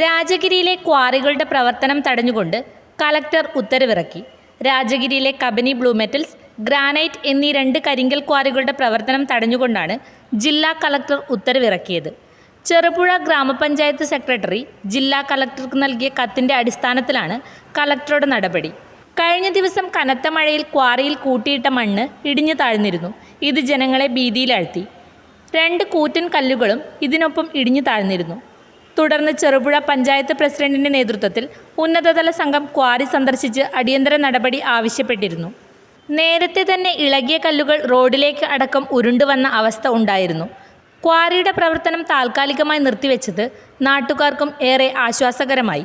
രാജഗിരിയിലെ ക്വാറികളുടെ പ്രവർത്തനം തടഞ്ഞുകൊണ്ട് കലക്ടർ ഉത്തരവിറക്കി. രാജഗിരിയിലെ കബനി ബ്ലൂ മെറ്റൽസ് ഗ്രാനൈറ്റ് എന്നീ രണ്ട് കരിങ്കൽ ക്വാറികളുടെ പ്രവർത്തനം തടഞ്ഞുകൊണ്ടാണ് ജില്ലാ കലക്ടർ ഉത്തരവിറക്കിയത്. ചെറുപുഴ ഗ്രാമപഞ്ചായത്ത് സെക്രട്ടറി ജില്ലാ കലക്ടർക്ക് നൽകിയ കത്തിന്റെ അടിസ്ഥാനത്തിലാണ് കലക്ടറുടെ നടപടി. കഴിഞ്ഞ ദിവസം കനത്ത മഴയിൽ ക്വാറിയിൽ കൂട്ടിയിട്ട മണ്ണ് ഇടിഞ്ഞു താഴ്ന്നിരുന്നു. ഇത് ജനങ്ങളെ ഭീതിയിലാഴ്ത്തി. രണ്ട് കൂറ്റൻ കല്ലുകളും ഇതിനൊപ്പം ഇടിഞ്ഞു താഴ്ന്നിരുന്നു. തുടർന്ന് ചെറുപുഴ പഞ്ചായത്ത് പ്രസിഡന്റിന്റെ നേതൃത്വത്തിൽ ഉന്നതതല സംഘം ക്വാറി സന്ദർശിച്ച് അടിയന്തര നടപടി ആവശ്യപ്പെട്ടിരുന്നു. നേരത്തെ തന്നെ ഇളകിയ കല്ലുകൾ റോഡിലേക്ക് അടക്കം ഉരുണ്ടുവന്ന അവസ്ഥ ഉണ്ടായിരുന്നു. ക്വാറിയുടെ പ്രവർത്തനം താൽക്കാലികമായി നിർത്തിവെച്ചത് നാട്ടുകാർക്കും ഏറെ ആശ്വാസകരമായി.